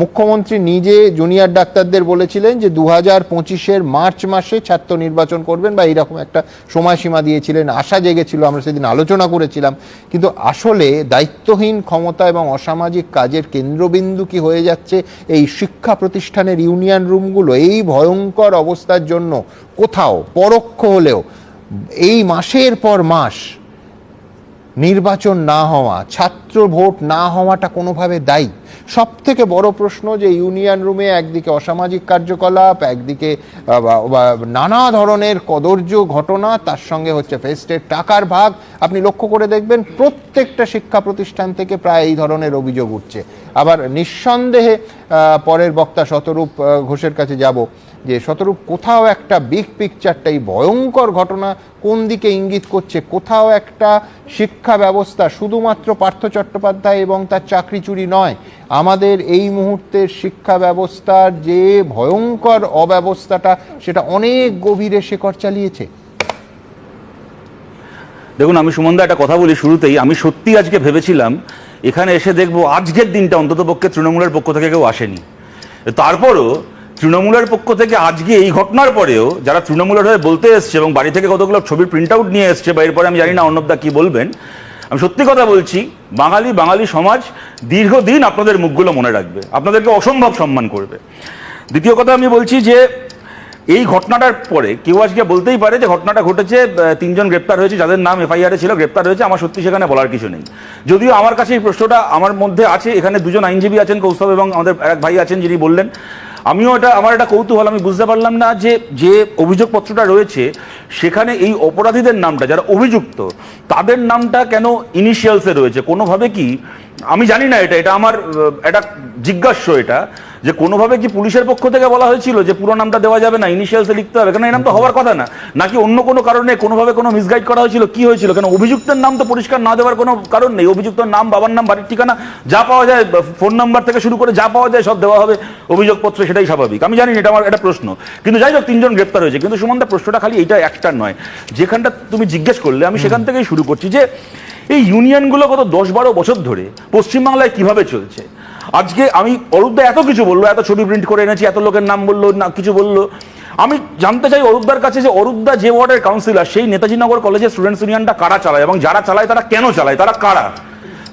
মুখ্যমন্ত্রী নিজে জুনিয়র ডাক্তারদের বলেছিলেন যে দু হাজার পঁচিশের মার্চ মাসে ছাত্র নির্বাচন করবেন বা এইরকম একটা সময়সীমা দিয়েছিলেন। আশা জেগেছিল, আমরা সেদিন আলোচনা করেছিলাম। কিন্তু আসলে দায়িত্বহীন ক্ষমতা এবং অসামাজিক কাজের কেন্দ্রবিন্দু কি হয়ে যাচ্ছে? এই শিক্ষা প্রতিষ্ঠানের ইউনিয়ন রুমগুলো এই ভয়ঙ্কর অবস্থার জন্য কোথাও পরোক্ষ হলেও এই মাসের পর মাস নির্বাচন না হওয়া, ছাত্র ভোট না হওয়াটা কোনোভাবে দায়ী? সব থেকে বড় প্রশ্ন যে ইউনিয়ন রুমে একদিকে অসামাজিক কার্যকলাপ, একদিকে নানা ধরনের কদর্য ঘটনা, তার সঙ্গে হচ্ছে ফেস্টের টাকার ভাগ। আপনি লক্ষ্য করে দেখবেন প্রত্যেকটা শিক্ষা প্রতিষ্ঠান থেকে প্রায় এই ধরনের অভিযোগ উঠছে। আবার নিঃসন্দেহে পরের বক্তা শতরূপ ঘোষের কাছে যাব যে শতরূপ কোথাও একটা বিগ পিকচারটা এই ভয়ঙ্কর ঘটনা কোন দিকে ইঙ্গিত করছে? কোথাও একটা শিক্ষা ব্যবস্থা শুধুমাত্র পার্থ চট্টোপাধ্যায় এবং তার চাকরি চুরি নয়। আমাদের এই মুহূর্তের শিক্ষা ব্যবস্থার যে ভয়ঙ্কর অব্যবস্থাটা, সেটা অনেক গভীরে শেকড় চালিয়েছে। দেখুন, আমি সুমনদা একটা কথা বলি শুরুতেই। আমি সত্যি আজকে ভেবেছিলাম এখানে এসে দেখব আজকের দিনটা অন্তত পক্ষে তৃণমূলের পক্ষ থেকে কেউ আসেনি। তারপরও তৃণমূলের পক্ষ থেকে আজকে এই ঘটনার পরেও যারা তৃণমূলের হয়ে বলতে এসছে এবং বাড়ি থেকে কতগুলো ছবির প্রিন্ট আউট নিয়ে এসছে বা এরপরে আমি জানি না অর্ণবদা কী বলবেন, আমি সত্যি কথা বলছি, বাঙালি বাঙালি সমাজ দীর্ঘদিন আপনাদের মুখগুলো মনে রাখবে, আপনাদেরকে অসম্ভব সম্মান করবে। দ্বিতীয় কথা আমি বলছি যে এই ঘটনাটার পরে কেউ আজকে বলতেই পারে যে ঘটনাটা ঘটেছে তিনজন গ্রেপ্তার হয়েছে, যাদের নাম এফআইআর ছিল, গ্রেপ্তার হয়েছে, আমার সত্যি সেখানে বলার কিছু নেই। যদিও আমার কাছে এই প্রশ্নটা আমার মধ্যে আছে, এখানে দুজন আইনজীবী আছেন, কৌস্তব এবং আমাদের এক ভাই আছেন যিনি বললেন। আমিও এটা, আমার একটা কৌতূহল, আমি বুঝতে পারলাম না যে যে অভিযোগপত্রটা রয়েছে, সেখানে এই অপরাধীদের নামটা, যারা অভিযুক্ত, তাদের নামটা কেন ইনিশিয়ালসে রয়েছে? কোনোভাবে কি, আমি জানি না এটা এটা আমার একটা জিজ্ঞাস্য এটা। যে কোনোভাবে কি পুলিশের পক্ষ থেকে বলা হয়েছিল যে পুরো নামটা দেওয়া যাবে না? ইনিশিয়ালসে লিখতে হবে। কেন এই নাম তো হওয়ার কথা না। নাকি অন্য কোনো কারণে কোনোভাবে কোনো মিসগাইড করা হয়েছিল? কি হয়েছিল? কেন অভিযুক্তের নাম তো পরিষ্কার না দেওয়ার কোনো কারণ নেই? অভিযুক্তের নাম, বাবার নাম, বাড়ির ঠিকানা, যা পাওয়া যায় ফোন নাম্বার থেকে শুরু করে যা পাওয়া যায় সব দেওয়া হবে। অভিযোগপত্র সেটাই স্বাভাবিক। আমি জানি এটা আমার একটা প্রশ্ন। কিন্তু যাই হোক, তিনজন গ্রেপ্তার হয়েছে। কিন্তু সুমনদা, প্রশ্নটা খালি এটা একটা নয়। যেখানটা তুমি জিজ্ঞেস করলে, আমি সেখান থেকেই শুরু করছি যে এই ইউনিয়নগুলো গত দশ বারো বছর ধরে পশ্চিমবাংলায় কীভাবে চলছে? আজকে আমি অরূপদা এত কিছু বলল, এত ছবি প্রিন্ট করে এনেছি, এত লোকের নাম বলল, না কিছু বলল। আমি জানতে চাই অরূপদার কাছে যে অরূপদা যে ওয়ার্ডের কাউন্সিলর সেই নেতাজি নগর কলেজের স্টুডেন্টস ইউনিয়নটা কারা চালায় এবং যারা চালায়, তারা কেন চালায়, তারা কারা?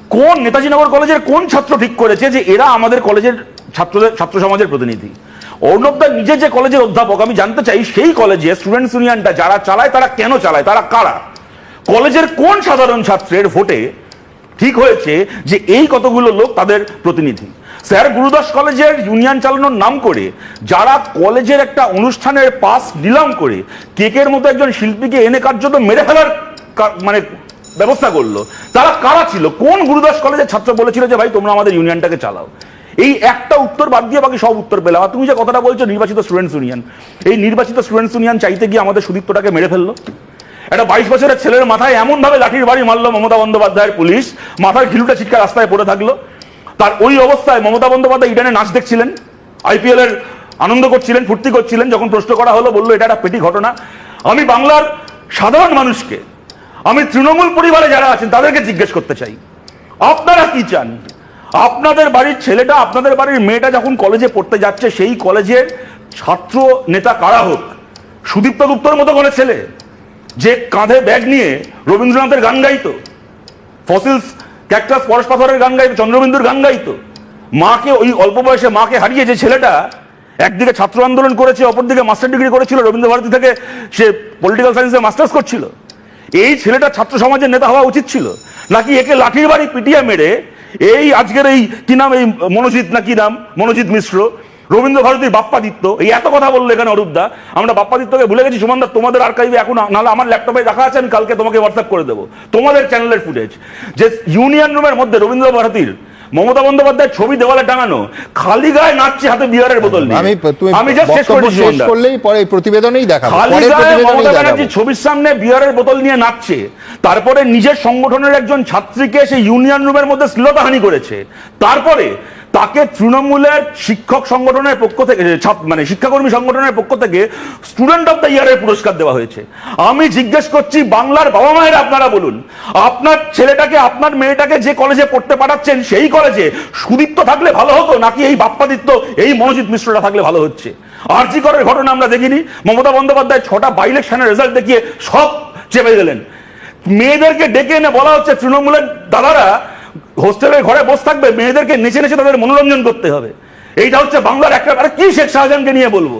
কোন নেতাজি নগর কলেজের কোন ছাত্র ঠিক করেছে যে এরা আমাদের কলেজের ছাত্রদের, ছাত্র সমাজের প্রতিনিধি? অর্ণবদা নিজে যে কলেজের অধ্যাপক, আমি জানতে চাই সেই কলেজে স্টুডেন্টস ইউনিয়নটা যারা চালায়, তারা কেন চালায়, তারা কারা? কলেজের কোন সাধারণ ছাত্রের ভোটে ঠিক হয়েছে যে এই কতগুলো লোক তাদের প্রতিনিধি। স্যার গুরুদাস কলেজের ইউনিয়ন চালানোর নাম করে যারা কলেজের একটা অনুষ্ঠানের পাস নিলাম করে কেকের মতো একজন শিল্পীকে এনে কার্যত মেরে ফেলার মানে ব্যবস্থা করল। তারা কারা ছিল? কোন গুরুদাস কলেজের ছাত্র বলেছিল যে, ভাই, তোমরা আমাদের ইউনিয়নটাকে চালাও এই একটা উত্তর বাদ দিয়ে বাকি সব উত্তর পেলাম। আর তুমি যে কথাটা বলছো, নির্বাচিত স্টুডেন্টস ইউনিয়ন, এই নির্বাচিত স্টুডেন্টস ইউনিয়ন চাইতে গিয়ে আমাদের সুদীপ্তটাকে মেরে ফেলল? একটা বাইশ বছরের ছেলের মাথায় এমন ভাবে লাঠির বাড়ি মারলো মমতা বন্দ্যোপাধ্যায়ের পুলিশ। মাথার ঘিলুটা ছিটকা রাস্তায় পড়ে থাকল। তার ওই অবস্থায় মমতা বন্দ্যোপাধ্যায় ইডেনে নাচ দেখছিলেন। আইপিএল এর আনন্দ করছিলেন, ফুর্তি করছিলেন, যখন প্রশ্ন করা হলো বলল, এটা একটা পেটি ঘটনা। আমি বাংলার সাধারণ মানুষকে, আমি তৃণমূল পরিবারে যারা আছেন, তাদেরকে জিজ্ঞেস করতে চাই। আপনারা কি চান? আপনাদের বাড়ির ছেলেটা, আপনাদের বাড়ির মেয়েটা যখন কলেজে পড়তে যাচ্ছে, সেই কলেজের ছাত্র নেতা কারা হোক? সুদীপ্ত গুপ্তর মতো কোনো ছেলে? যে কাঁধে ব্যাগ নিয়ে রবীন্দ্রনাথের গান গাইতো, ফসিলস, ক্যাকটাস, পরশ পাথরের গান গাইতো, চন্দ্রবিন্দুর গান গাইতো। মাকে, ওই অল্প বয়সে মাকে হারিয়ে যে ছেলেটা একদিকে ছাত্র আন্দোলন করেছে, অপরদিকে মাস্টার ডিগ্রি করেছিল রবীন্দ্র ভারতী থেকে সে পলিটিক্যাল সায়েন্সে মাস্টার্স করছিল। এই ছেলেটা ছাত্র সমাজের নেতা হওয়া উচিত ছিল। নাকি একে লাঠির বাড়ি পিটিয়ে মেরে, এই আজকের এই কি নাম, এই মনোজিৎ না কি নাম, মনোজিৎ মিশ্র রবীন্দ্র ভারতীর বাপ্পাদিত্য এই এত কথা বলল এখানে অরূপদা। আমরা বাপ্পাদিত্যকে ভুলে গেছি। সুমনদা তোমাদের আর্কাইভে এখন নাহলে আমার ল্যাপটপে রাখা আছে আমি কালকে তোমাকে হোয়াটসঅ্যাপ করে দেবো। তোমাদের চ্যানেলের ফুটেজ যে ইউনিয়ন রুমের মধ্যে রবীন্দ্র ভারতীর মমতা বন্দ্যোপাধ্যায়ের ছবি দেওয়ালে টাঙানো খালি গায়ে নাচছে হাতে বিয়ারের বোতল নিয়ে। আমি আমি just শেষ করেছি শেষ করলেই পরে প্রতিবেদনেই দেখাবো। খালি গায়ে মমতা ব্যানার্জি ছবির সামনে বিয়ারের বোতল নিয়ে নাচছে। তারপরে নিজের সংগঠনের একজন ছাত্রীকে সেই ইউনিয়ন রুমের মধ্যে শ্লীলতাহানি করেছে। তারপরে তাকে তৃণমূলের শিক্ষক সংগঠনের পক্ষ থেকে মানে শিক্ষাকর্মী সংগঠনের পক্ষ থেকে স্টুডেন্ট অফ দ্য ইয়ারের পুরস্কার দেওয়া হয়েছে। আমি জিজ্ঞেস করছি, বাংলার বাবা মায়েরা আপনারা বলুন, আপনার ছেলেটাকে, আপনার মেয়েটাকে যে কলেজে পড়তে পাঠাচ্ছেন, সেই কলেজে সুদীপ্ত থাকলে ভালো হতো, নাকি এই বাপ্পাদিত্য, এই মনোজিৎ মিশ্রটা থাকলে ভালো হচ্ছে? আরজি করের ঘটনা আমরা দেখিনি, মমতা বন্দ্যোপাধ্যায় ছটা বাই ইলেকশনের রেজাল্ট দেখিয়ে সব চেপে গেলেন। মেয়েদেরকে ডেকে এনে বলা হচ্ছে, তৃণমূলের দাদারা হোস্টেলের ঘরে বসে থাকবে মেয়েদেরকে নেচে নেচে তাদের মনোরঞ্জন করতে হবে। এইটা হচ্ছে বাংলার একটা আরে কি শেখ শাহজাহানকে নিয়ে বলব?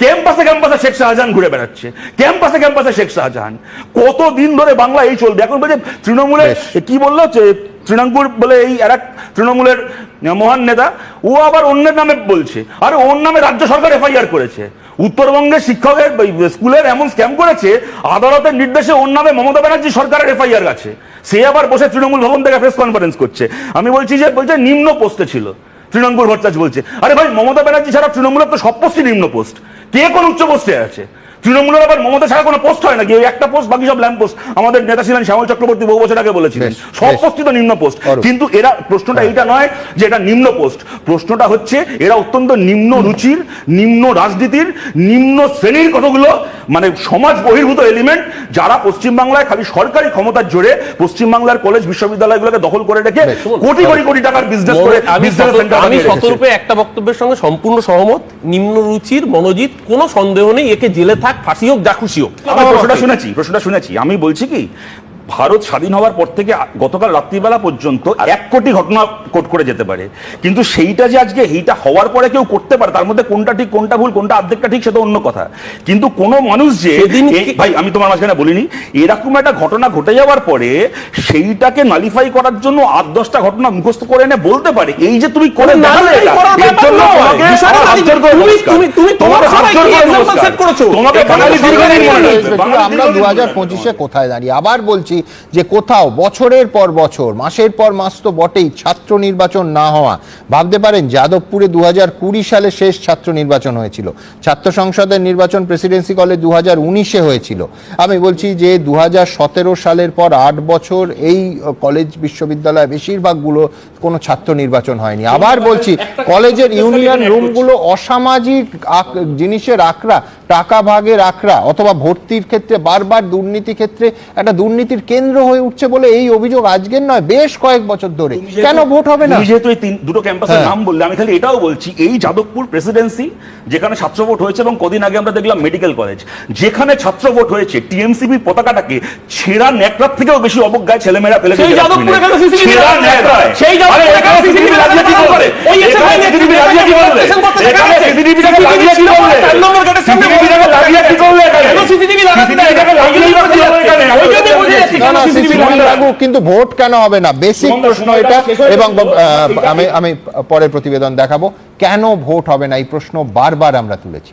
ক্যাম্পাসে ক্যাম্পাসে শেখ শাহজাহান ঘুরে বেড়াচ্ছে। ক্যাম্পাসে ক্যাম্পাসে শেখ শাহজাহান। কত দিন ধরে বাংলা এই চলবে? এখন বলছে তৃণমূলের কি বলল? তৃণাঙ্কুর বলে এই আর এক তৃণমূলের মহান নেতা, ও আবার অন্যের নামে বলছে। আরে, ওর নামে রাজ্য সরকার এফআইআর করেছে। উত্তরবঙ্গের শিক্ষকের স্কুলের এমন স্ক্যাম করেছে, আদালতের নির্দেশে ওর নামে মমতা ব্যানার্জি সরকারের এফআইআর আছে। সে আবার বসে তৃণমূল ভবন থেকে প্রেস কনফারেন্স করছে। আমি বলছি যে, বলছে, নিম্ন পোস্টে ছিল। তৃণমূল ভট্টাচ বলছে, আরে ভাই, মমতা ব্যানার্জি ছাড়া তৃণমূলের তো সব পোস্টই নিম্ন পোস্ট। কে কোন উচ্চ পোস্টে আছে? তৃণমূলের আবার মমতা ছাড়া কোনো পোস্ট হয় নাকি ওই একটা পোস্ট বাকি সব ল্যাম্প পোস্ট আমাদের নেতা ছিলেন শ্যামল চক্রবর্তী বহু বছর আগে বলেছিলেন। সব পোস্টই তো নিম্ন পোস্ট কিন্তু এরা প্রশ্নটা এইটা নয় যে এটা নিম্ন পোস্ট প্রশ্নটা হচ্ছে এরা অত্যন্ত নিম্ন রুচির নিম্ন রাজনীতির নিম্ন শ্রেণির কতগুলো মানে সমাজ বহির্ভূত এলিমেন্ট যারা পশ্চিমবাংলায় খালি সরকারি ক্ষমতার জোরে পশ্চিমবাংলার কলেজ বিশ্ববিদ্যালয়গুলোকে দখল করে রেখে কোটি কোটি কোটি টাকার বিজনেস করে আমি। শতরূপে একটা বক্তব্যের সঙ্গে সম্পূর্ণ সহমত। নিম্ন রুচির মনোজিৎ কোনো সন্দেহ নেই একে জেলে থাক ফাঁসি হোক যা খুশি হোক প্রশ্নটা শুনেছি প্রশ্নটা শুনেছি। আমি বলছি কি ভারত স্বাধীন হওয়ার পর থেকে গতকাল রাত্রিবেলা পর্যন্ত এক কোটি ঘটনা কোট করে যেতে পারে। কিন্তু সেইটা যে আজকে এইটা হওয়ার পরে কেউ করতে পারে তার মধ্যে কোনটা ঠিক কোনটা ভুল কোনটা অর্ধেকটা ঠিক সেটা অন্য কথা। কিন্তু কোনো মানুষ যে ভাই আমি তোমার মাঝখানে বলিনি এরকম একটা ঘটনা ঘটে যাওয়ার পরে সেইটাকে নালিফাই করার জন্য আট দশটা ঘটনা মুখস্থ করে এনে বলতে পারে। এই যে তুমি করে। তোমাকে বাঙালি দীর্ঘদিন আমরা দু হাজার পঁচিশে কোথায় দাঁড়িয়ে? আবার বলছি যে কোথাও বছরের পর বছর মাসের পর মাস তো বটেই ছাত্র নির্বাচন না হওয়া। ভাবতে পারেন যাদবপুরে দু সালে শেষ ছাত্র নির্বাচন হয়েছিল। ছাত্র সংসদের নির্বাচন প্রেসিডেন্সি কলেজ দু হাজার উনিশে হয়েছিল। আমি বলছি যে দু হাজার সতেরো সালের পর আট বছর এই কলেজ বিশ্ববিদ্যালয় বেশিরভাগগুলো কোনো ছাত্র নির্বাচন হয়নি। আবার বলছি কলেজের ইউনিয়ন রুমগুলো অসামাজিক জিনিসের আখড়া টাকা ভাগের আখড়া অথবা ভর্তির ক্ষেত্রে বারবার দুর্নীতি ক্ষেত্রে একটা দুর্নীতির কেন্দ্র হয়ে উঠছে বলে এই অভিযোগ আজকের নয় বেশ কয়েক বছর ধরে। কেন ভোট হবে না? যেহেতু এই তিন দুটো ক্যাম্পাসের হ্যাঁ। নাম বললে আমি খালি এটাও বলছি এই যাদবপুর প্রেসিডেন্সি যেখানে ছাত্র ভোট হয়েছে এবং কদিন আগে আমরা দেখলাম মেডিকেল কলেজ যেখানে ছাত্র ভোট হয়েছে টিএমসিপি পতাকাটাকে ছেঁড়া ন্যাকড়ার থেকেও বেশি অবজ্ঞায় ছেলেমেয়েরা ফেলে সেই যাদবপুরে কেন ছেঁড়া লাগানো সেই যাদবপুরে কেন CCTV লাগিয়ে কি লাগানো ওই এসে এখানে ভাই লাগিয়ে কি দেখা এখানে। CCTV লাগিয়ে কি করলে? চার নম্বর গেটের সামনে CCTV টাকে লাগিয়ে কি করলে এখানে? কেন CCTV লাগাতে CCTV টাকে লাগিয়ে কি করলে এখানে? ওই জন্যই বুঝে যাচ্ছি না কেন না CCTV CCTV লাগানো যায়। লাগুক কিন্তু ভোট কেন হবে না? বেসিক প্রশ্ন এটা। এবং আমি আমি পরের প্রতিবেদন দেখাবো। কেন ভোট হবে না? এই প্রশ্ন বারবার আমরা তুলেছি।